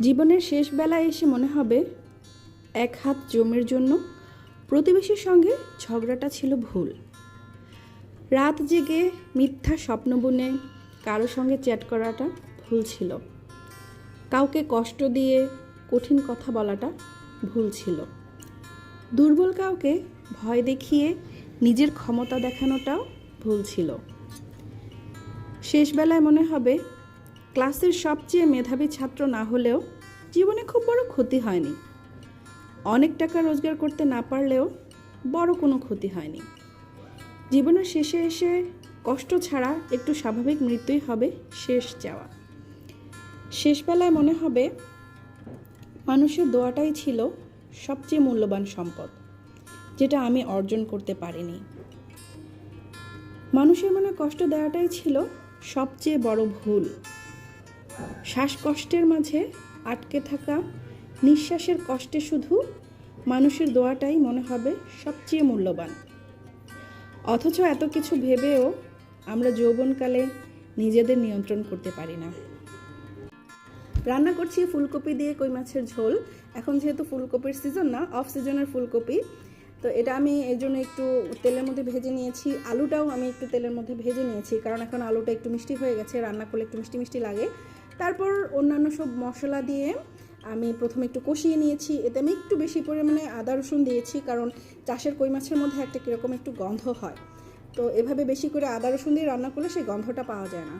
জীবনের শেষ বেলায় এসে মনে হবে, এক হাত জমির জন্য প্রতিবেশীর সঙ্গে ঝগড়াটা ছিল ভুল। রাত জেগে মিথ্যা স্বপ্ন বুনে কারও সঙ্গে চ্যাট করাটা ভুল ছিল। কাউকে কষ্ট দিয়ে কঠিন কথা বলাটা ভুল ছিল। দুর্বল কাউকে ভয় দেখিয়ে নিজের ক্ষমতা দেখানোটাও ভুল ছিল। শেষবেলায় মনে হবে ক্লাসের সবচেয়ে মেধাবী ছাত্র না হলেও জীবনে খুব বড় ক্ষতি হয়নি। অনেক টাকা রোজগার করতে না পারলেও বড় কোনো ক্ষতি হয়নি। জীবনের শেষে এসে কষ্ট ছাড়া একটু স্বাভাবিক মৃত্যুই হবে শেষ যাওয়া শেষবেলায় মনে হবে মানুষের দোয়াটাই ছিল সবচেয়ে মূল্যবান সম্পদ, যেটা আমি অর্জন করতে পারিনি। মানুষের মনে কষ্ট দেওয়াটাই ছিল সবচেয়ে বড় ভুল। শ্বাসকষ্টের মাঝে আটকে থাকা, নিঃশ্বাসের কষ্টে শুধু মানুষের দোয়াটাই মনে হবে সবচেয়ে মূল্যবান। অথচ এত কিছু ভেবেও আমরা যৌবনকালে নিজেদের নিয়ন্ত্রণ করতে পারি না। রান্না করছি ফুলকপি দিয়ে কই মাছের ঝোল। এখন যেহেতু ফুলকপির সিজন না অফ সিজনের ফুলকপি, তো এটা আমি এই জন্য একটু তেলের মধ্যে ভেজে নিয়েছি। আলুটাও আমি একটু তেলের মধ্যে ভেজে নিয়েছি, কারণ এখন আলুটা একটু মিষ্টি হয়ে গেছে, রান্না করলে একটু মিষ্টি মিষ্টি লাগে। তারপর অন্যান্য সব মশলা দিয়ে আমি প্রথমে একটু কষিয়ে নিয়েছি। এতে আমি একটু বেশি পরিমাণে আদা রসুন দিয়েছি, কারণ চাষের কই মাছের মধ্যে একটা কীরকম একটু গন্ধ হয়। তো এভাবে বেশি করে আদা রসুন দিয়ে রান্না করলে সেই গন্ধটা পাওয়া যায় না।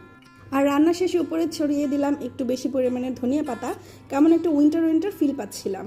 আর রান্না শেষে উপরে ছড়িয়ে দিলাম একটু বেশি পরিমাণে ধনিয়া পাতা। কেমন একটা উইন্টার উইন্টার ফিল পাচ্ছিলাম।